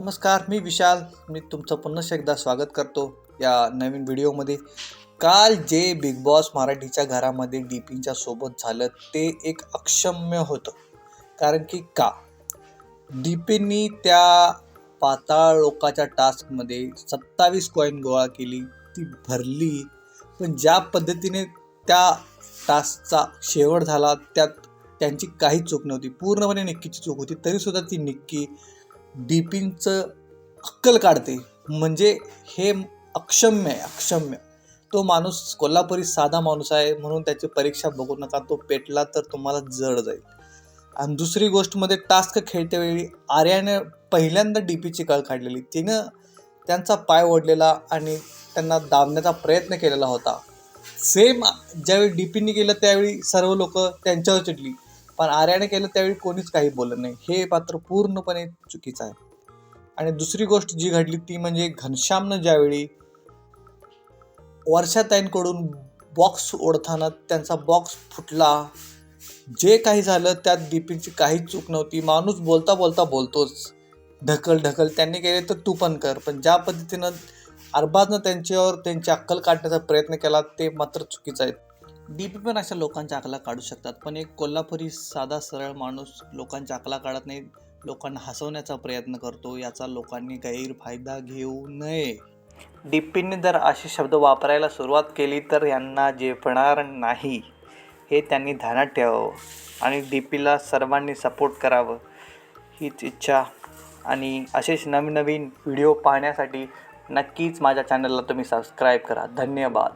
नमस्कार मी विशाल. मी तुमचं पुन्हा एकदा स्वागत करतो या नवीन व्हिडिओमध्ये. काल जे बिग बॉस मराठीच्या घरामध्ये डी पीच्या सोबत झालं ते एक अक्षम्य होतं. कारण की का? डी पीनी त्या पाताळ लोकाच्या टास्कमध्ये सत्तावीस कॉईन गोळा केली ती भरली. पण ज्या पद्धतीने त्या टास्कचा शेवट झाला त्यात त्यांची काहीच चूक नव्हती. पूर्णपणे निक्कीची चूक होती तरीसुद्धा ती निक्की डीपींचं अक्कल काढते. म्हणजे हे अक्षम्य आहे अक्षम्य. तो माणूस कोल्हापुरी साधा माणूस आहे म्हणून त्याची परीक्षा बघू नका तो पेटला तर तुम्हाला जड जाईल. आणि दुसरी गोष्टमध्ये टास्क खेळते वेळी आर्याने पहिल्यांदा डी पीची कळ काढलेली. तिनं त्यांचा पाय ओढलेला आणि त्यांना दाबण्याचा प्रयत्न केलेला होता. सेम ज्यावेळी डी पीने केलं त्यावेळी सर्व लोक त्यांच्यावर चिडली. पण आर्याने केलं त्यावेळी कोणीच काही बोललं नाही. हे पात्र पूर्णपणे चुकीचं आहे. आणि दुसरी गोष्ट जी घडली ती म्हणजे घनश्यामनं ज्यावेळी वर्षाताईंकडून बॉक्स ओढताना त्यांचा बॉक्स फुटला जे काही झालं त्यात दीपीची काहीच चूक नव्हती. माणूस बोलता बोलता बोलतोच. ढकल ढकल त्यांनी केले तर तू पण कर. पण ज्या पद्धतीनं अरबाजनं त्यांच्यावर त्यांची अक्कल काढण्याचा प्रयत्न केला ते मात्र चुकीचं आहे. डी पी पण अशा लोकांच्या आकला काढू शकतात. पण एक कोल्हापुरी साधा सरळ माणूस लोकांच्या आकला काढत नाही. लोकांना हसवण्याचा प्रयत्न करतो. याचा लोकांनी गैरफायदा घेऊ नये. डीपीने जर असे शब्द वापरायला सुरुवात केली तर यांना झेपणार नाही. हे त्यांनी ध्यानात ठेवावं आणि डी पीला सर्वांनी सपोर्ट करावं. हीच इच्छा. आणि असेच नवीन नवीन व्हिडिओ पाहण्यासाठी नक्कीच माझ्या चॅनलला तुम्ही सबस्क्राईब करा. धन्यवाद.